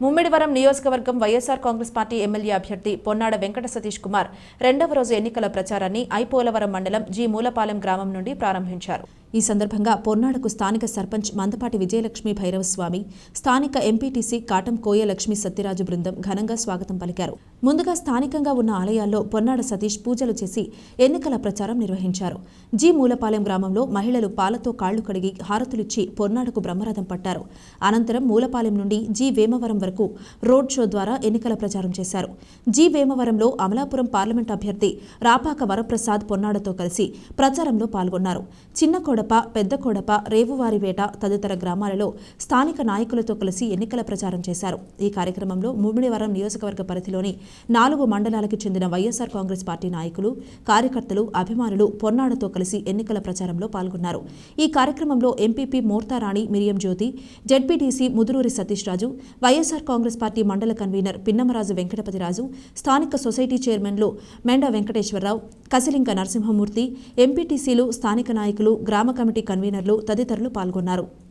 ముమ్మిడివరం నియోజకవర్గం YSR Congress party MLA అభ్యర్థి పొన్నాడ వెంకట సతీష్ కుమార్ రెండవ రోజు ఎన్నికల ప్రచారాన్ని ఐపోలవరం మండలం జి మూలపాలెం గ్రామం నుండి ప్రారంభించారు. ఈ సందర్భంగా పొన్నాడకు స్థానిక సర్పంచ్ మందపాటి విజయలక్ష్మి భైరవస్వామి స్థానిక ఎంపీటీసీ కాటం కోయ లక్ష్మి సత్యరాజు బృందం ఘనంగా స్వాగతం పలికారు. ముందుగా స్థానికంగా ఉన్న ఆలయాల్లో పొన్నాడ సతీష్ పూజలు చేసి ఎన్నికల ప్రచారం నిర్వహించారు. జి. మూలపాలెం గ్రామంలో మహిళలు పాలతో కాళ్ళు కడిగి హారతులిచ్చి పొన్నాడకు బ్రహ్మరథం పట్టారు. అనంతరం మూలపాలెం నుండి జి. వేమవరం వరకు రోడ్ షో ద్వారా ఎన్నికల ప్రచారం చేశారు. జి. వేమవరంలో అమలాపురం పార్లమెంట్ అభ్యర్థి రాపాక వరప్రసాద్ పొన్నాడతో కలిసి ప్రచారంలో పాల్గొన్నారు. చిన్న కొడప పెద్ద కొడప రేవువారివేట తదితర గ్రామాలలో స్థానిక నాయకులతో కలిసి ఎన్నికల ప్రచారం చేశారు. ఈ కార్యక్రమంలో ముమ్మిడివరం నియోజకవర్గ పరిధిలోని నాలుగు మండలాలకు చెందిన వైఎస్ఆర్ కాంగ్రెస్ పార్టీ నాయకులు కార్యకర్తలు అభిమానులు పొన్నాడతో కలిసి ఎన్నికల ప్రచారంలో పాల్గొన్నారు. ఈ కార్యక్రమంలో MPP Mortharani Miriam Jyothi ZPTC Mudururi Satish Raju YSR Congress party మండల కన్వీనర్ పిన్నమరాజు వెంకటపతిరాజు స్థానిక సొసైటీ చైర్మన్లు మెండ వెంకటేశ్వరరావు కసిలింక నరసింహమూర్తి ఎంపీటీసీలు స్థానిక నాయకులు గ్రామ కమిటీ కన్వీనర్లు తదితరులు పాల్గొన్నారు.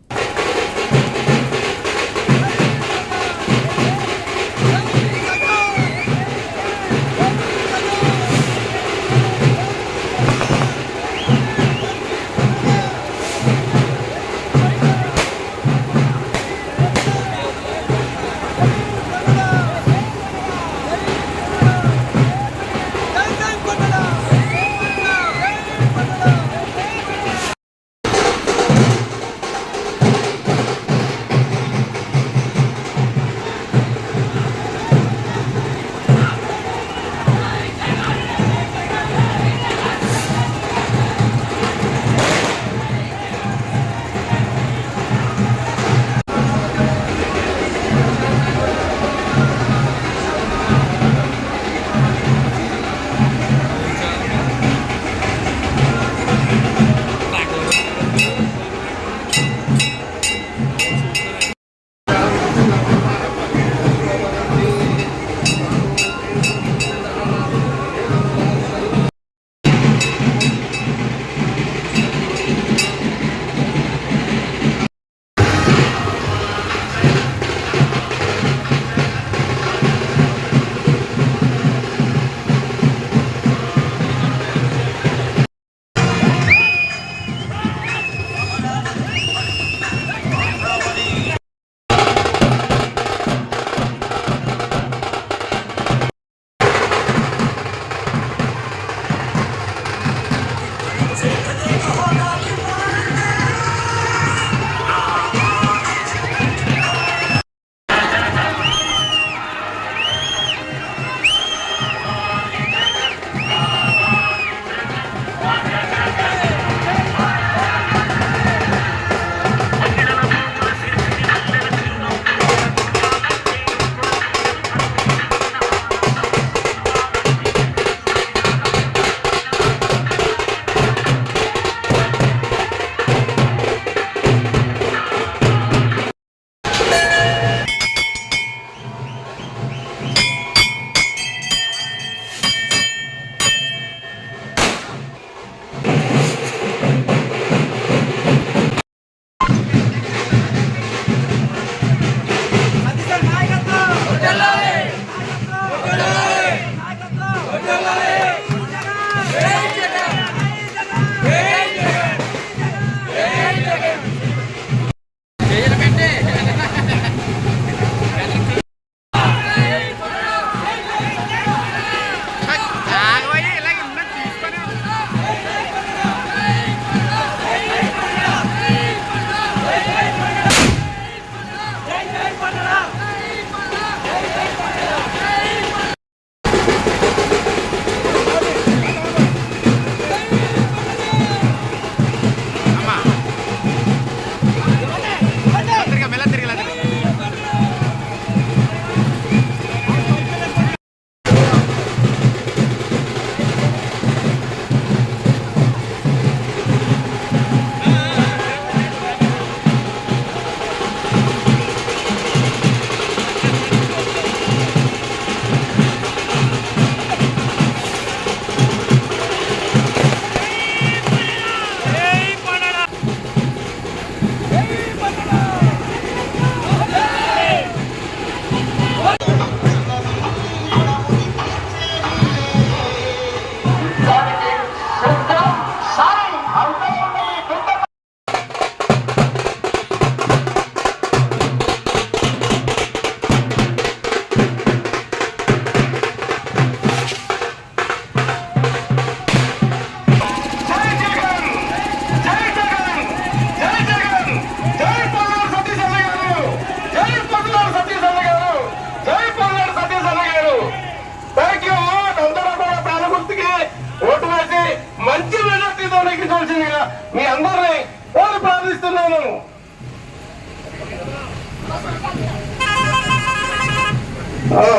ఐక్య మెజార్టీ తోడెక్కించవలసిందిగా మీ అందరినీ కోరి ప్రార్థిస్తున్నాను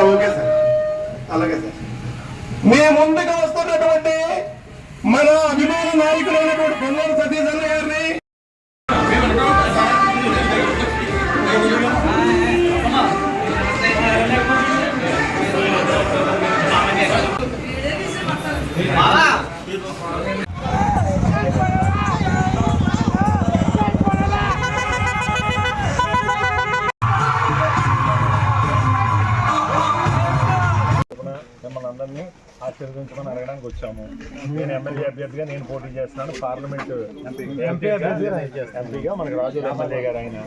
ఓకే సార్ అలాగే సార్ మీ ముందుకు వస్తున్నటువంటి మన అభిమాన నాయకులైనటువంటి పొంగూరు సతీష్ అన్న గారిని మాలా మిమ్మల్ని అందరినీ ఆశీర్వదించమని అడగడానికి వచ్చాము నేను ఎమ్మెల్యే అభ్యర్థిగా నేను పోటీ చేస్తున్నాను పార్లమెంట్ ఎంపీ ఎంపీగా మనకి రాజు ఎమ్మెల్యే గారు ఆయన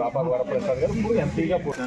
పాపా వరప్రసాద్ గారు ఇప్పుడు ఎంపీగా పోటీ